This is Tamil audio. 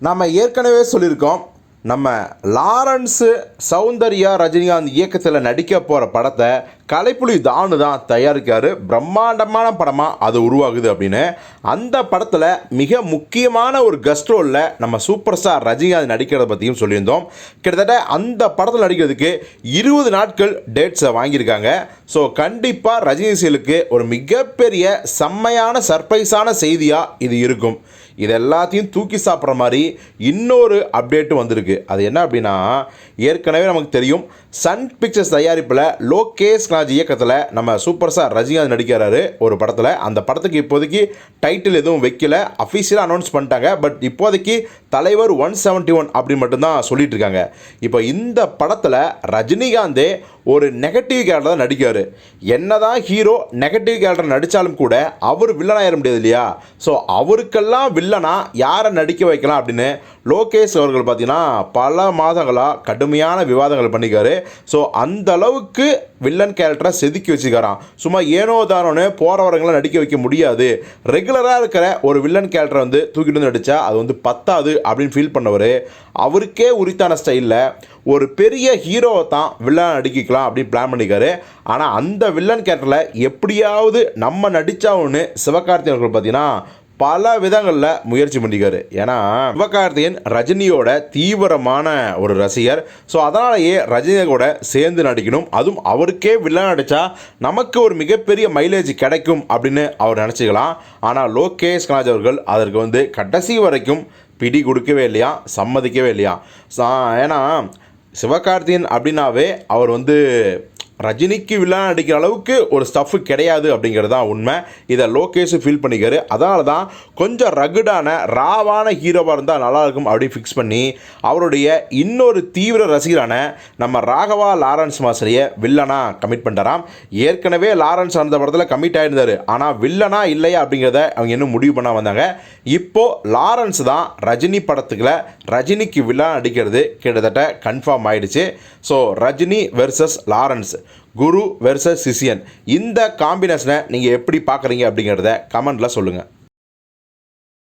நம்ம ஏற்கனவே சொல்லியிருக்கோம் நம்ம லாரன்ஸு சௌந்தர்யா ரஜினிகாந்த் இயக்கத்தில் நடிக்க போகிற படத்தை கலைப்புலி தானு தான் தயாரிக்காரு பிரம்மாண்டமான படமாக அது உருவாகுது அப்படின்னு. அந்த படத்தில் மிக முக்கியமான ஒரு கெஸ்ட் ரோலில் நம்ம சூப்பர் ஸ்டார் ரஜினிகாந்த் நடிக்கிறத பற்றியும் சொல்லியிருந்தோம். கிட்டத்தட்ட அந்த படத்தில் நடிக்கிறதுக்கு இருபது நாட்கள் டேட்ஸை வாங்கியிருக்காங்க. ஸோ கண்டிப்பாக ரஜினி செயலுக்கு ஒரு மிகப்பெரிய செம்மையான சர்ப்ரைஸான செய்தியாக இது இருக்கும். இது எல்லாத்தையும் தூக்கி சாப்பிட்ற மாதிரி இன்னொரு அப்டேட்டும் வந்திருக்கு. அது என்ன அப்படின்னா ஏற்கனவே நமக்கு தெரியும் சன் பிக்சர்ஸ் தயாரிப்பில் லோகேஷ் ராஜ் இயக்கத்தில் நம்ம சூப்பர் ஸ்டார் ரஜினிகாந்த் நடிக்கிறாரு ஒரு படத்தில். அந்த படத்துக்கு இப்போதைக்கு டைட்டில் எதுவும் வைக்கல. அஃபீஷியலாக அனௌன்ஸ் பண்ணிட்டாங்க. பட் இப்போதைக்கு தலைவர் ஒன் செவன்ட்டி ஒன் அப்படின்னு மட்டும்தான் சொல்லிட்டு இருக்காங்க. இப்போ இந்த படத்தில் ரஜினிகாந்தே ஒரு நெகட்டிவ் கேரக்டர் தான் நடிக்கார் என்ன தான் ஹீரோ நெகட்டிவ் கேரக்டர் நடித்தாலும் கூட அவர் வில்லனாயிட முடியாது இல்லையா? ஸோ அவருக்கெல்லாம் வில்லனாக யாரை நடிக்க வைக்கலாம் அப்படின்னு லோகேஷ் அவர்கள் பார்த்தீங்கன்னா பல மாதங்களாக கடுமையான விவாதங்கள் பண்ணிக்காரு ஸோ அந்த அளவுக்கு வில்லன் கேரக்டரை செதுக்கி வச்சுக்காராம் சும்மா ஏனோ தானோன்னு போகிறவரங்களை நடிக்க வைக்க முடியாது. ரெகுலராக இருக்கிற ஒரு வில்லன் கேரக்டரை வந்து தூக்கிட்டு வந்து நடித்தா அது வந்து பத்தாது அப்படின்னு ஃபீல் பண்ணவர். அவருக்கே உரித்தான ஸ்டைலில் ஒரு பெரிய ஹீரோவை தான் வில்லன் நடிக்கலாம் அப்படின்னு பிளான் பண்ணிக்காரு ஆனால் அந்த வில்லன் கேரக்டரில் எப்படியாவது நம்ம நடித்தாவுன்னு சிவகார்த்திகேயன் பார்த்தீங்கன்னா பல விதங்களில் முயற்சி பண்ணிக்காரு. ஏன்னா சிவகார்த்தியன் ரஜினியோட தீவிரமான ஒரு ரசிகர். ஸோ அதனாலேயே ரஜினி கூட சேர்ந்து நடிக்கணும். அதுவும் அவருக்கே வில்லன் நடித்தா நமக்கு ஒரு மிகப்பெரிய மைலேஜ் கிடைக்கும் அப்படின்னு அவர் நினச்சிக்கலாம். ஆனால் லோகேஷ் கனாஜ் அவர்கள் அதற்கு வந்து கடைசி வரைக்கும் பிடி கொடுக்கவே இல்லையா? சம்மதிக்கவே இல்லையா? சா- ஏன்னா சிவகார்த்தியன் அப்படின்னாவே அவர் வந்து ரஜினிக்கு வில்லன் அடிக்கிற அளவுக்கு ஒரு ஸ்டஃப்பு கிடையாது அப்படிங்கிறது தான் உண்மை. இதை லோகேஷ் ஃபீல் பண்ணிக்காரு. அதனால தான் கொஞ்சம் ரகுடான ராவான ஹீரோவாக இருந்தால் நல்லாயிருக்கும் அப்படி ஃபிக்ஸ் பண்ணி அவருடைய இன்னொரு தீவிர ரசிகரான நம்ம ராகவா லாரன்ஸ் மாஸ்டரையை வில்லனா கமிட் பண்ணுறாம் ஏற்கனவே லாரன்ஸ் அந்த படத்தில் கமிட் ஆகியிருந்தார் ஆனால் வில்லனா இல்லையா அப்படிங்கிறத அவங்க இன்னும் முடிவு பண்ண வந்தாங்க. இப்போ லாரன்ஸ் தான் ரஜினி படத்துக்குள்ள ரஜினிக்கு வில்லன் அடிக்கிறது கிட்டத்தட்ட கன்ஃபார்ம் ஆயிடுச்சு. So Rajini versus Lawrence. Guru versus சிசியன் இந்த காம்பினேஷனை நீங்கள் எப்படி பார்க்குறீங்க அப்படிங்கிறத கமெண்ட்டில் சொல்லுங்கள்